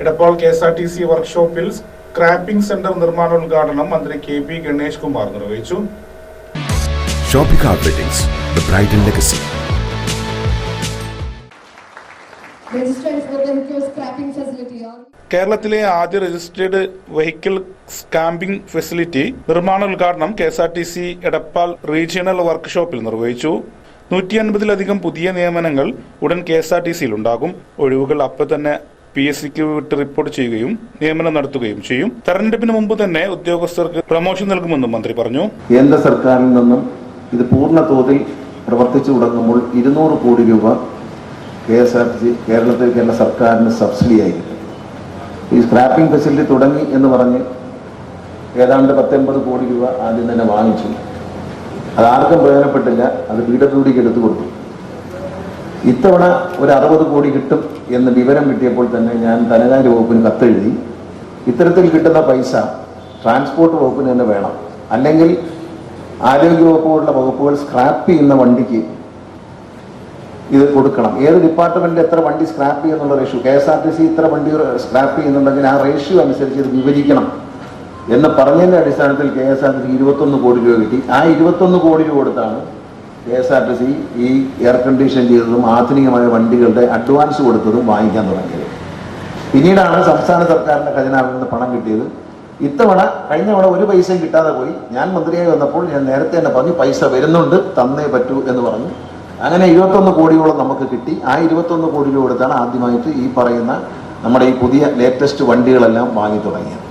Edappal K S R T C വർക്ക്ഷോപ്പിൽ scrapping centre നിർമ്മാണോദ്ഘാടനം മന്ത്രി കെ പി ഗണേഷ് കുമാർ നിർവഹിച്ചു കേരളത്തിലെ ആദ്യ രജിസ്ട്രേഡ് വെഹിക്കിൾ സ്കാമ്പിംഗ് ഫെസിലിറ്റി നിർമ്മാണോദ്ഘാടനം K S R T C Edappal regional വർക്ക്ഷോപ്പിൽ നിർവഹിച്ചു. നൂറ്റി അൻപതിലധികം പുതിയ നിയമനങ്ങൾ ഉടൻ കെ എസ് ആർ ടി സിയിൽ ഉണ്ടാകും ഒഴിവുകൾ അപ്പോൾ തന്നെ പി എസ് സിക്ക് വിട്ട് റിപ്പോർട്ട് ചെയ്യുകയും നിയമനം നടത്തുകയും ചെയ്യും. തെരഞ്ഞെടുപ്പിന് മുമ്പ് തന്നെ ഉദ്യോഗസ്ഥർക്ക് പ്രമോഷൻ നൽകുമെന്നും മന്ത്രി പറഞ്ഞു. കേന്ദ്ര സർക്കാരിൽ നിന്നും ഇത് പൂർണ തോതിൽ പ്രവർത്തിച്ചു തുടങ്ങുമ്പോൾ ഇരുന്നൂറ് കോടി രൂപ കെ എസ് ആർ ടി കേരളത്തിൽ കേരള സർക്കാരിന് സബ്സിഡി ആയിരിക്കും. ഈ സ്ക്രാപ്പിംഗ് ഫെസിലിറ്റി തുടങ്ങി എന്ന് പറഞ്ഞ് ഏതാണ്ട് പത്തൊൻപത് കോടി രൂപ ആദ്യം തന്നെ വാങ്ങിച്ചു. അത് ആർക്കും പ്രയോജനപ്പെട്ടില്ല. അത് പി ഡിക്ക് എടുത്തു കൊടുത്തു. ഇത്തവണ ഒരു അറുപത് കോടി കിട്ടും എന്ന് വിവരം കിട്ടിയപ്പോൾ തന്നെ ഞാൻ ധനകാര്യ വകുപ്പിന് കത്തെഴുതി ഇത്തരത്തിൽ കിട്ടുന്ന പൈസ ട്രാൻസ്പോർട്ട് വകുപ്പിന് തന്നെ വേണം. അല്ലെങ്കിൽ ആരോഗ്യ വകുപ്പ് പോലുള്ള വകുപ്പുകൾ സ്ക്രാപ്പ് ചെയ്യുന്ന വണ്ടിക്ക് ഇത് കൊടുക്കണം. ഏത് ഡിപ്പാർട്ട്മെന്റിൽ എത്ര വണ്ടി scrap ചെയ്യുന്നുള്ള ratio K S R T C ഇത്ര വണ്ടി സ്ക്രാപ്പ് ചെയ്യുന്നുണ്ടെങ്കിൽ ആ റേഷ്യൂ അനുസരിച്ച് ഇത് വിഭജിക്കണം എന്ന് പറഞ്ഞതിന്റെ അടിസ്ഥാനത്തിൽ K S R T C ഇരുപത്തൊന്ന് കോടി രൂപ കിട്ടി. ആ ഇരുപത്തൊന്ന് കോടി രൂപ കൊടുത്താണ് K S R T C ഈ എയർ കണ്ടീഷൻ ചെയ്തതും ആധുനികമായ വണ്ടികളുടെ അഡ്വാൻസ് കൊടുത്തതും വാങ്ങിക്കാൻ തുടങ്ങിയത്. പിന്നീടാണ് സംസ്ഥാന സർക്കാരിന്റെ ഖജനാവിൽ നിന്ന് പണം കിട്ടിയത്. ഇത്തവണ കഴിഞ്ഞ തവണ ഒരു പൈസയും കിട്ടാതെ പോയി. ഞാൻ മന്ത്രിയായി വന്നപ്പോൾ ഞാൻ നേരത്തെ തന്നെ പറഞ്ഞു പൈസ വരുന്നുണ്ട് തന്നേ പറ്റൂ എന്ന് പറഞ്ഞു. അങ്ങനെ ഇരുപത്തൊന്ന് കോടിയോളം നമുക്ക് കിട്ടി. ആ ഇരുപത്തൊന്ന് കോടി രൂപ കൊടുത്താണ് ആദ്യമായിട്ട് ഈ പറയുന്ന നമ്മുടെ ഈ പുതിയ ലേറ്റസ്റ്റ് വണ്ടികളെല്ലാം വാങ്ങി തുടങ്ങിയത്.